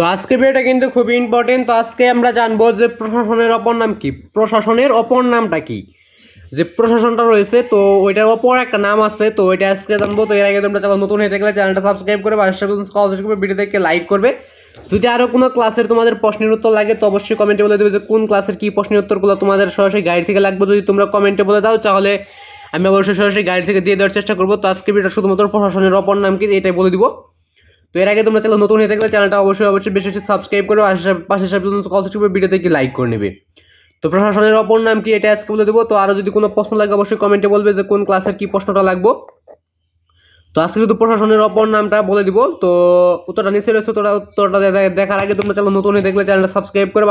তো আজকে ভিডিওটা কিন্তু খুবই ইম্পর্টেন্ট তো আজকে আমরা জানব যে প্রশাসনের অপর নাম কি? প্রশাসনের অপর নামটা কি? যে প্রশাসনটা রয়েছে, তো ওইটার অপর একটা নাম আছে, তো ওইটা আজকে জানব। তো এর আগে তোমরা চ্যানেল নতুন হয়ে থাকলে চ্যানেলটা সাবস্ক্রাইব করে করবে দেখে লাইক করবে। যদি আরও কোনো ক্লাসের তোমাদের প্রশ্নের উত্তর লাগে, তো অবশ্যই কমেন্টে বলে দেবে যে কোন ক্লাসের কী প্রশ্নের উত্তরগুলো তোমাদের সরাসরি গাইড থেকে লাগবে। যদি তোমরা কমেন্টে বলে দাও, তাহলে আমি অবশ্যই সরাসরি গাইড থেকে দিয়ে দেওয়ার চেষ্টা করব। তো আজকে ভিডিওটা শুধুমাত্র প্রশাসনের অপর নাম কি, এটাই বলে দিব। তো এর আগে তোমরা চ্যানেল নতুন হয়ে থাকলে চ্যানেলটা অবশ্যই অবশ্যই বেশি বেশি সাবস্ক্রাইব করে পাশে কল করবে ভিডিওতে কি লাইক করে নেবে। তো প্রশাসনের অপর নাম কি এটা আজকে বলে দেবো। তো আরও যদি কোনো প্রশ্ন লাগে অবশ্যই কমেন্টে বলবে যে কোন ক্লাসের কি প্রশ্নটা লাগবো। তো আজকে শুধু প্রশাসনের অপর নামটা বলে দিব, তো উত্তরটা নিচে রয়েছে উত্তরটা উত্তরটা দেখার আগে তোমরা চ্যানেল নতুন হয়ে দেখলে চ্যানেলটা সাবস্ক্রাইব করে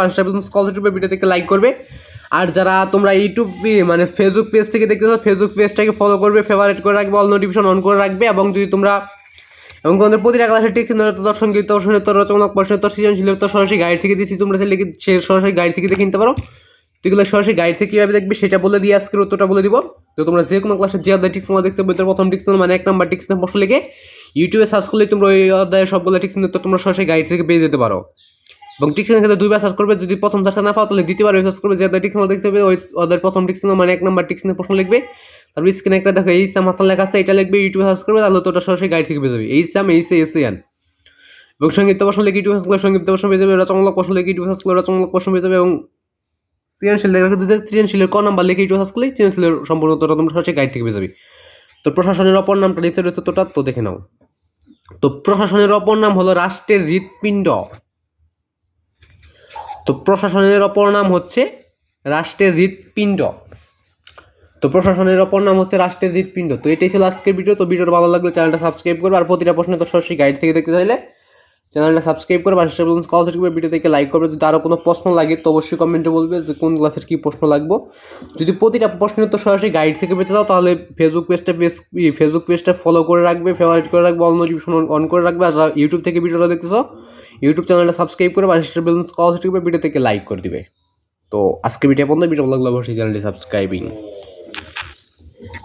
কল করবে ভিডিও থেকে লাইক করবে। আর যারা তোমরা ইউটিউব মানে ফেসবুক পেজ থেকে দেখতেছো ফেসবুক পেজটাকে ফলো করবে ফেভারিট করে রাখবে অল নোটিফিকেশন অন করে রাখবে। এবং যদি তোমরা এবং তোমাদের প্রতিটা ক্লাসের টিক্স দর্শন গীত দর্শনের তোর রচনাত্মক প্রশ্নের তোর সৃজনশীল তো সরাসরি গাইড থেকে দিচ্ছি, তোমরা কি সে সরাসরি গাইড থেকে দেখে নিতে পারো। তুইগুলো সরাসরি গাইড থেকে কীভাবে দেখবে সেটা বলে দিয়ে আজকের উত্তরটা বলে দিব। তো তোমরা যে কোনো ক্লাসে যে অধ্যায় টিক্স দেখতে পাবে প্রথম টিক্স মানে এক নাম্বার টিক্স প্রশ্ন লিখে ইউটিউবে সার্চ করলে তোমরা ওই অধ্যায়ের সবগুলো টিক্স তো তোমরা সরাসরি গাইড থেকে পেয়ে যেতে পারো। এবং টিক্সের ক্ষেত্রে দুইবার সার্চ করবে, যদি প্রথম সার্চটা না পাও, তাহলে দ্বিতীয়বার সার্চ করবে, যে টিক্স দেখতে হবে, ওই অধ্যায়ের প্রথম টিক্স মানে এক নাম্বার টিক্স প্রশ্ন লিখবে। তারপর স্ক্রিনে একটা দেখো, এই সাম হাসান লেখা আছে, এটা লিখবে, ইউটিউবে সার্চ করবে, তাহলে তো ওটা সরাসরি গাইড থেকে পেয়ে যাবে। এই সাম এই সে এস এন এবং সংগীত প্রশ্ন লিখে ইউটিউব সার্চ করলে সংগীত প্রশ্ন পেয়ে যাবে, রচনামূলক প্রশ্ন লিখে ইউটিউব সার্চ করলে রচনামূলক প্রশ্ন পেয়ে যাবে, এবং সৃজনশীল সৃজনশীলের ক নাম্বার লিখে ইউটিউব সার্চ করলে সৃজনশীলের সম্পূর্ণ উত্তরটা তোমরা সরাসরি গাইড থেকে পেয়ে যাবে। তো প্রশাসনের অপর নামটা নিচে রয়েছে তোটা তো দেখে নাও। তো প্রশাসনের অপর নাম হলো রাষ্ট্রের হৃৎপিণ্ড। তো প্রশাসনের অপর নাম হচ্ছে রাষ্ট্রের হৃৎপিণ্ড। তো প্রশাসনের অপর নাম হচ্ছে রাষ্ট্রের হৃৎপিণ্ড। তো এটাই ছিল আজকের ভিডিও। তো ভিডিওটা ভালো লাগলে চ্যানেলটা সাবস্ক্রাইব করবে। আর প্রতিটা প্রশ্ন তো সরাসরি গাইড থেকে দেখতে চাইলে চ্যানেলটা সাবস্ক্রাইব করে পাশে কল থাকবে ভিডিও লাইক করবে। যদি আরও কোনো প্রশ্ন লাগে, তো অবশ্যই কমেন্টে বলবে যে কোন ক্লাসের কী প্রশ্ন লাগবে। যদি প্রতিটা প্রশ্নের তো সরাসরি গাইড থেকে পেতে চাও তাহলে ফেসবুক পেজটা পেজ ফেসবুক পেজটা ফলো করে রাখবে ফেভারিট করে রাখবে অল নোটিফিকেশন অন করে রাখবে। আর ইউটিউব থেকে ভিডিওটা দেখতেছো ইউটিউব চ্যানেলটা সাবস্ক্রাইব করে পাশে কল থাকবে ভিডিও থেকে লাইক করে দিবে। তো আজকে ভিডিও পর্যন্ত। ভিডিও লাগলে অবশ্যই চ্যানেলটি সাবস্ক্রাইবিং